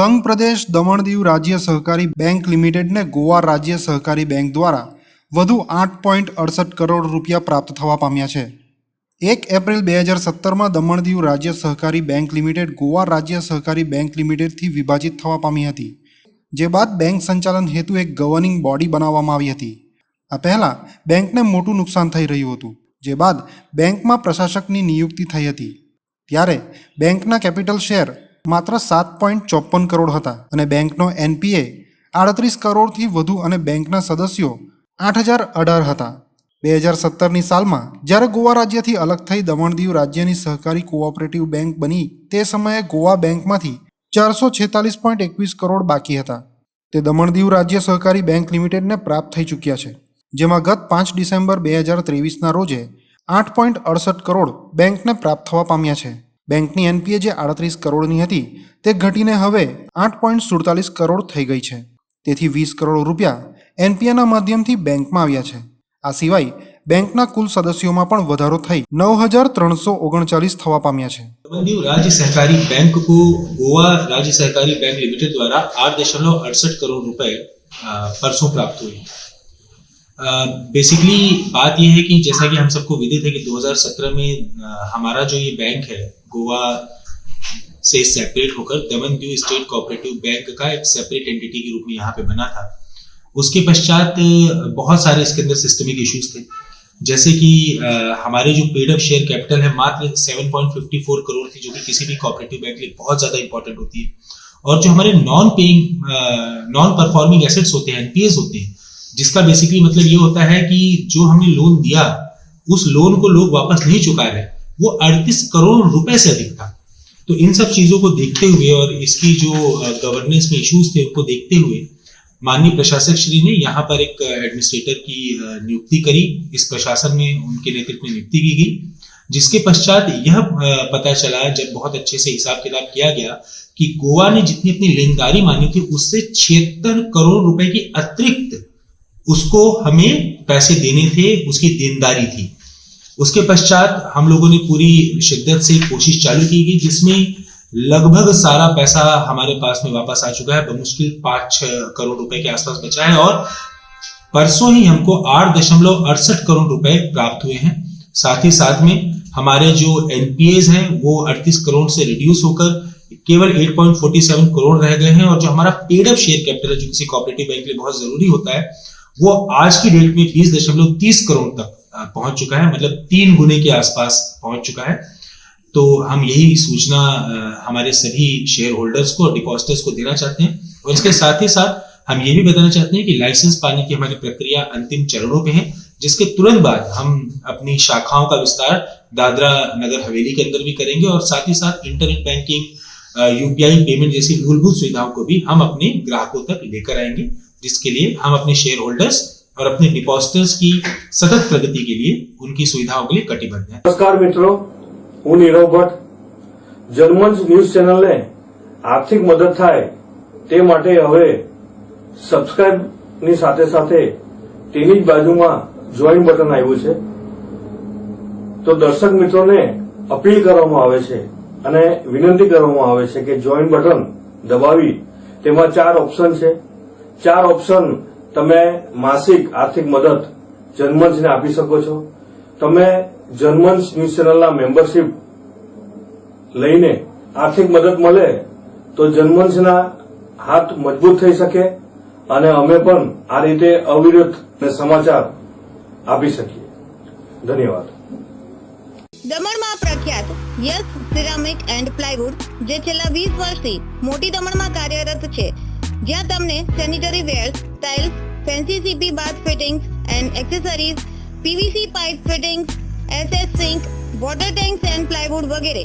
સંઘ પ્રદેશ દમણ દીવ રાજ્ય સહકારી બેંક લિમિટેડને ગોવા રાજ્ય સહકારી બેંક દ્વારા વધુ આઠ પોઈન્ટ અડસઠ કરોડ રૂપિયા પ્રાપ્ત થવા પામ્યા છે. એક એપ્રિલ બે હજાર સત્તરમાં દમણ દીવ રાજ્ય સહકારી બેંક લિમિટેડ ગોવા રાજ્ય સહકારી બેંક લિમિટેડથી વિભાજિત થવા પામી હતી. જે બાદ બેંક સંચાલન હેતુ એક ગવર્નિંગ બોડી બનાવવામાં આવી હતી. આ પહેલાં બેંકને મોટું નુકસાન થઈ રહ્યું હતું. જે બાદ બેંકમાં પ્રશાસકની નિયુક્તિ થઈ હતી. ત્યારે બેંકના કેપિટલ શેર માત્ર સાત પોઈન્ટ ચોપન કરોડ હતા અને બેંકનો એનપીએ આડત્રીસ કરોડથી વધુ અને બેંકના સદસ્યો આઠ હજાર અઢાર હતા. બે હજાર સત્તરની સાલમાં જ્યારે ગોવા રાજ્યથી અલગ થઈ દમણ દીવ રાજ્યની સહકારી કોઓપરેટિવ બેંક બની, તે સમયે ગોવા બેંકમાંથી ચારસો છેતાલીસ પોઈન્ટ એકવીસ કરોડ બાકી હતા. તે દમણ દીવ રાજ્ય સહકારી બેંક લિમિટેડને પ્રાપ્ત થઈ ચૂક્યા છે, જેમાં ગત પાંચ ડિસેમ્બર બે હજાર ત્રેવીસના રોજે આઠ પોઈન્ટ અડસઠ કરોડ બેંકને પ્રાપ્ત થવા પામ્યા છે. બેંકની એનપીએ જે આડત્રીસ કરોડની હતી તે ઘટીને હવે આઠ પોઈન્ટ સુડતાલીસ કરોડ થઈ ગઈ છે તેથી વીસ કરોડ રૂપિયા એનપીએના માધ્યમથી બેંકમાં આવ્યા છે આ સિવાય બેંકના કુલ સદસ્યોમાં પણ વધારો થઈ નવ હજાર ત્રણસો ઓગણચાલીસ થવા પામ્યા છે दमन राज्य सहकारी बैंक को गोवा राज्य सहकारी बैंक लिमिटेड द्वारा आठ दशमलव अड़सठ करोड़ रुपए अ, परसों प्राप्त हुए बेसिकली बात यह है कि जैसा कि हम सबको विदित है कि 2017 में अ, हमारा जो ये बैंक है गोवा से सेपरेट होकर Daman Diu state cooperative bank का एक सेपरेट एंटिटी के रूप में यहाँ पे बना था। उसके पश्चात बहुत सारे इसके अंदर सिस्टमिक इश्यूज़ थे। जैसे कि हमारे जो पेड अप शेयर कैपिटल है, मात्र 7.54 करोड़ थी, जो कि किसी भी कोऑपरेटिव बैंक के लिए बहुत ज़्यादा इंपॉर्टेंट होती है। और जो हमारे non paying non performing assets होते हैं एनपीएस होते हैं, जिसका बेसिकली मतलब ये होता है कि जो हमने लोन दिया, उस लोन को लोग वापस नहीं चुका रहे। वो अड़तीस करोड़ रुपए से अधिक था। तो इन सब चीज़ों को देखते हुए और इसकी जो गवर्नेंस में इश्यूज़ थे, उनको देखते हुए माननीय प्रशासक श्री ने यहाँ पर एक एडमिनिस्ट्रेटर की नियुक्ति करी। इस प्रशासन में उनके नेतृत्व में नियुक्ति की गई, जिसके पश्चात यह पता चला, जब बहुत अच्छे से हिसाब किताब किया गया कि गोवा ने जितनी अपनी लेनदारी मानी थी, उससे छिहत्तर करोड़ रुपए की अतिरिक्त उसको हमें पैसे देने थे, उसकी देनदारी थी। उसके पश्चात हम लोगों ने पूरी शिद्दत से कोशिश चालू की गई जिसमें लगभग सारा पैसा हमारे पास में वापस आ चुका है, बमुश्किल पाँच छह करोड़ रुपए के आसपास बचा है और परसों ही हमको आठ दशमलव अड़सठ करोड़ रुपए प्राप्त हुए हैं। साथ ही साथ में हमारे जो एनपीएज हैं, वो 38 करोड़ से रिड्यूस होकर केवल 8.47 करोड़ रह गए हैं और जो हमारा पेड अप शेयर कैपिटल है, जो किसी कोऑपरेटिव बैंक के लिए बहुत ज़रूरी होता है, वो आज की डेट में बीस दशमलव तीस करोड़ तक पहुँच चुका है मतलब तीन गुने के आसपास पहुँच चुका है। तो हम यही सूचना हमारे सभी शेयर होल्डर्स को और डिपॉजिटर्स को देना चाहते हैं। और इसके साथ ही साथ हम ये भी बताना चाहते हैं कि लाइसेंस पाने की हमारी प्रक्रिया अंतिम चरणों पे है, जिसके तुरंत बाद हम अपनी शाखाओं का विस्तार दादरा नगर हवेली के अंदर भी करेंगे और साथ ही साथ इंटरनेट बैंकिंग यूपीआई पेमेंट जैसी मूलभूत सुविधाओं को भी हम अपने ग्राहकों तक लेकर आएँगे, जिसके लिए हम अपने शेयर होल्डर्स और अपने डिपॉजिटर्स की सतत प्रगति के लिए उनकी सुविधाओं के लिए कटिबद्ध हैं નમસ્કાર મિત્રો હું નીરવ ભટ્ટ જર્મન્સ ન્યૂઝ ચેનલને આર્થિક મદદ થાય તે માટે હવે સબસ્ક્રાઇબની સાથે સાથે તેની જ બાજુમાં જોઈન બટન આવ્યું છે તો દર્શક મિત્રોને અપીલ કરવામાં આવે છે અને વિનંતી કરવામાં આવે છે કે જોઈન બટન દબાવી તેમાં ચાર ઓપ્શન છે ચાર ઓપ્શન તમે માસિક આર્થિક મદદ જન્મંચને આપી શકો છો. તમે જર્મન્સ ન્યૂઝ ચેનલના મેમ્બરશીપ લઈને આર્થિક મદદ મળે તો જર્મન્સના હાથ મજબૂત થઈ શકે અને અમે પણ આ રીતે અવિરત સમાચાર આપી શકીએ. ધન્યવાદ. દમણમાં પ્રખ્યાત યસ સિરામિક એન્ડ પ્લાયવુડ, જે છેલ્લા વીસ વર્ષથી મોટી દમણમાં કાર્યરત છે. જ્યાં તમને sanitary ware tiles fancy CP bath fittings and accessories PVC pipe fittings SS sink water tanks and plywood વગેરે